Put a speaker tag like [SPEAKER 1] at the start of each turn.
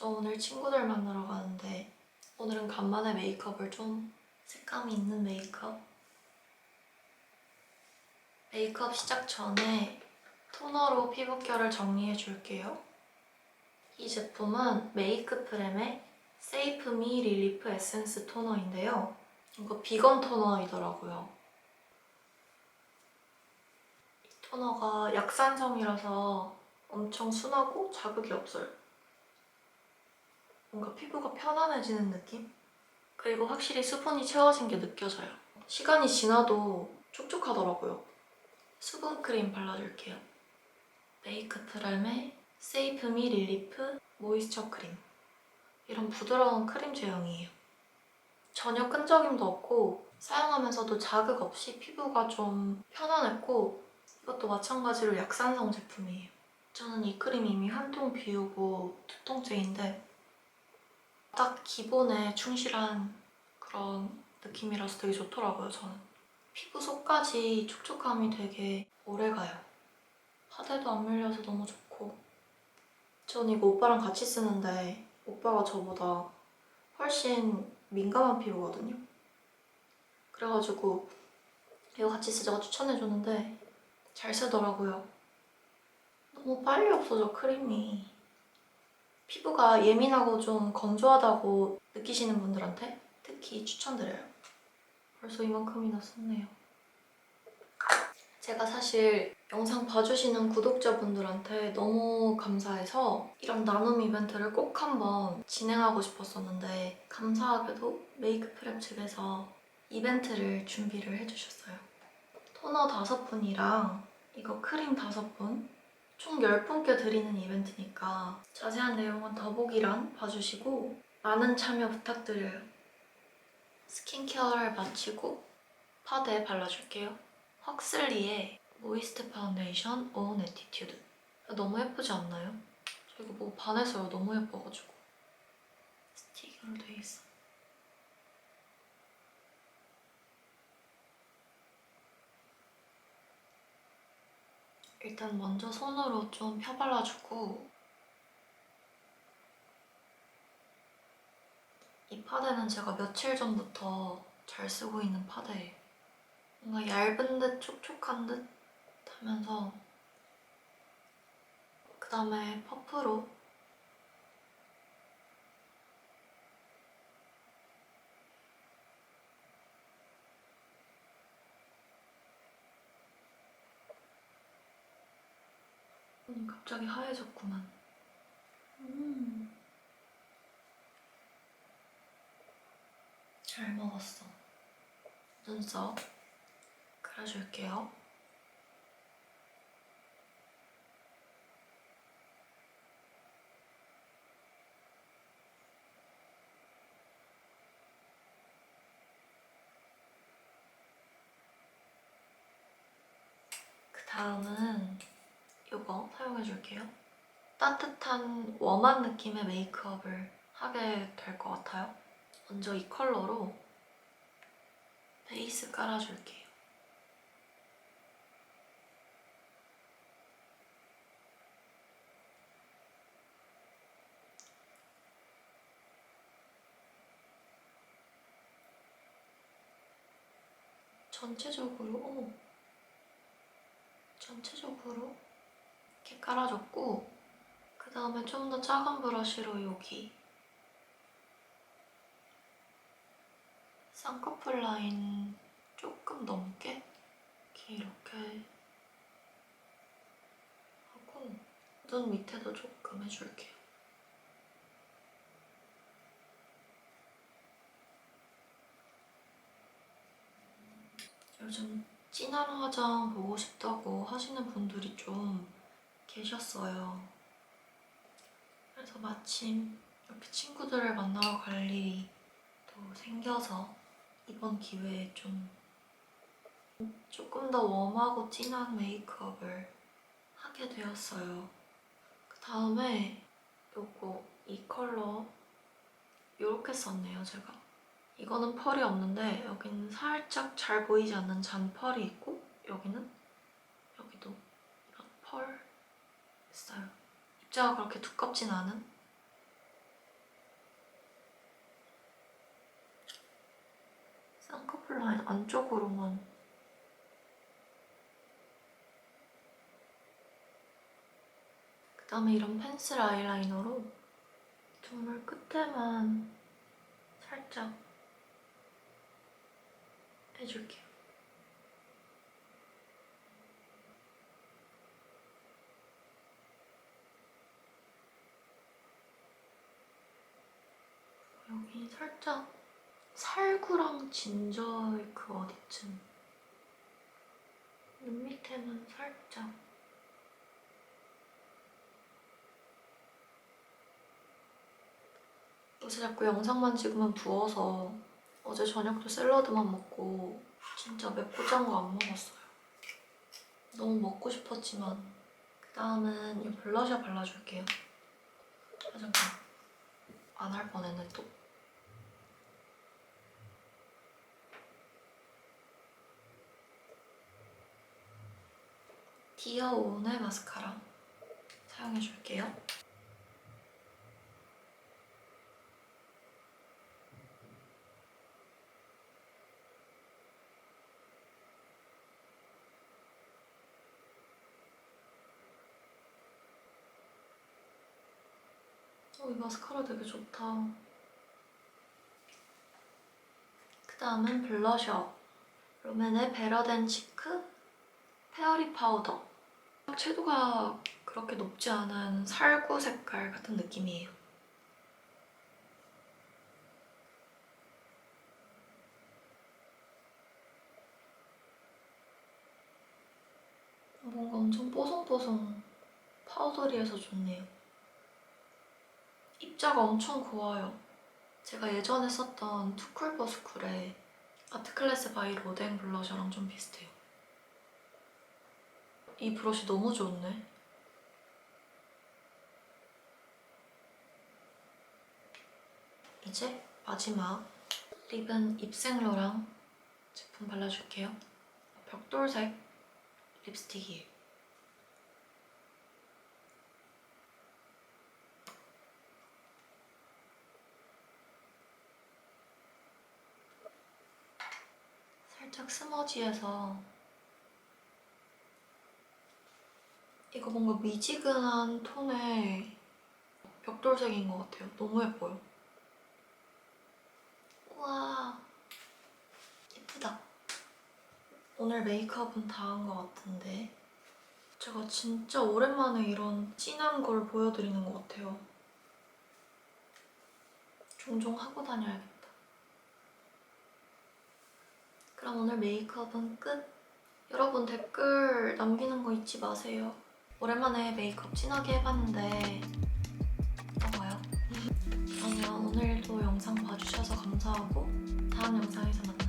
[SPEAKER 1] 저 오늘 친구들 만나러 가는데 오늘은 간만에 메이크업을 좀 색감이 있는 메이크업 메이크업 시작 전에 토너로 피부결을 정리해 줄게요. 이 제품은 메이크 프렘의 세이프미 릴리프 에센스 토너인데요. 이거 비건 토너이더라고요. 이 토너가 약산성이라서 엄청 순하고 자극이 없어요. 뭔가 피부가 편안해지는 느낌? 그리고 확실히 수분이 채워진 게 느껴져요. 시간이 지나도 촉촉하더라고요. 수분 크림 발라줄게요. 메이크프렘의 세이프미 릴리프 모이스처 크림. 이런 부드러운 크림 제형이에요. 전혀 끈적임도 없고 사용하면서도 자극 없이 피부가 좀 편안했고 이것도 마찬가지로 약산성 제품이에요. 저는 이 크림 이미 한 통 비우고 두 통째인데 딱 기본에 충실한 그런 느낌이라서 되게 좋더라고요, 저는. 피부 속까지 촉촉함이 되게 오래가요. 파데도 안 밀려서 너무 좋고. 전 이거 오빠랑 같이 쓰는데 오빠가 저보다 훨씬 민감한 피부거든요. 그래가지고 이거 같이 쓰자고 추천해줬는데 잘 쓰더라고요. 너무 빨리 없어져, 크림이. 피부가 예민하고 좀 건조하다고 느끼시는 분들한테 특히 추천드려요. 벌써 이만큼이나 썼네요. 제가 사실 영상 봐주시는 구독자분들한테 너무 감사해서 이런 나눔 이벤트를 꼭 한번 진행하고 싶었었는데 감사하게도 메이크프렘 측에서 이벤트를 준비를 해주셨어요. 토너 5분이랑 이거 크림 5분 총 10분께 드리는 이벤트니까 자세한 내용은 더보기란 봐주시고 많은 참여 부탁드려요. 스킨케어를 마치고 파데 발라줄게요. 헉슬리의 모이스트 파운데이션 온 에티튜드 너무 예쁘지 않나요? 저 이거 뭐 반했어요. 너무 예뻐가지고 스틱으로 돼 있어. 일단 먼저 손으로 좀 펴발라주고 이 파데는 제가 며칠 전부터 잘 쓰고 있는 파데예요. 뭔가 얇은 듯 촉촉한 듯 하면서 그 다음에 퍼프로 음, 갑자기 하얘졌구만. 음. 잘 먹었어. 눈썹 그려줄게요. 그 다음은 이거 사용해 줄게요. 따뜻한 웜한 느낌의 메이크업을 하게 될 것 같아요. 먼저 이 컬러로 베이스 깔아줄게요. 전체적으로 전체적으로 이렇게 깔아줬고 그 다음에 좀 더 작은 브러쉬로 여기 쌍꺼풀 라인 조금 넘게 이렇게 하고 눈 밑에도 조금 해줄게요. 요즘 진한 화장 보고 싶다고 하시는 분들이 좀 계셨어요. 그래서 마침 이렇게 친구들을 만나러 갈 일이 또 생겨서 이번 기회에 좀 조금 더 웜하고 진한 메이크업을 하게 되었어요. 그 다음에 요거 이 컬러 요렇게 썼네요, 제가. 이거는 펄이 없는데 여기는 살짝 잘 보이지 않는 잔펄이 있고 여기는 있어요. 입자가 그렇게 두껍진 않은? 쌍꺼풀 라인 안쪽으로만 그 다음에 이런 펜슬 아이라이너로 정말 끝에만 살짝 해줄게요. 여기 살짝 살구랑 진저의 그 어디쯤 눈 밑에는 살짝 요새 자꾸 영상만 찍으면 부어서 어제 저녁도 샐러드만 먹고 진짜 맵고 짠 거 안 먹었어요. 너무 먹고 싶었지만 그 다음은 이 블러셔 발라줄게요. 아 잠깐 안 할 뻔했네 또. 디어 오네 마스카라 사용해줄게요. 어, 이 마스카라 되게 좋다. 그 다음은 블러셔. 롬앤의 베러덴 치크 페어리 파우더. 채도가 그렇게 높지 않은 살구 색깔 같은 느낌이에요. 뭔가 엄청 뽀송뽀송 파우더리해서 좋네요. 입자가 엄청 고와요. 제가 예전에 썼던 투쿨버스쿨의 아트클래스 바이 로댕 블러셔랑 좀 비슷해요. 이 브러쉬 너무 좋네. 이제 마지막 립은 입생로랑 제품 발라줄게요. 벽돌색 립스틱이에요. 살짝 스머지해서 이거 뭔가 미지근한 톤의 벽돌색인 것 같아요. 너무 예뻐요. 우와 예쁘다. 오늘 메이크업은 다 한 것 같은데 제가 진짜 오랜만에 이런 진한 걸 보여드리는 것 같아요. 종종 하고 다녀야겠다. 그럼 오늘 메이크업은 끝. 여러분 댓글 남기는 거 잊지 마세요. 오랜만에 메이크업 진하게 해봤는데 어떤가요? 그러면 오늘도 영상 봐주셔서 감사하고 다음 영상에서 만나요.